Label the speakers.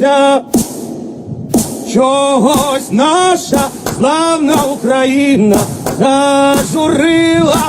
Speaker 1: зажурилася, чогось наша славна Україна зажурилася,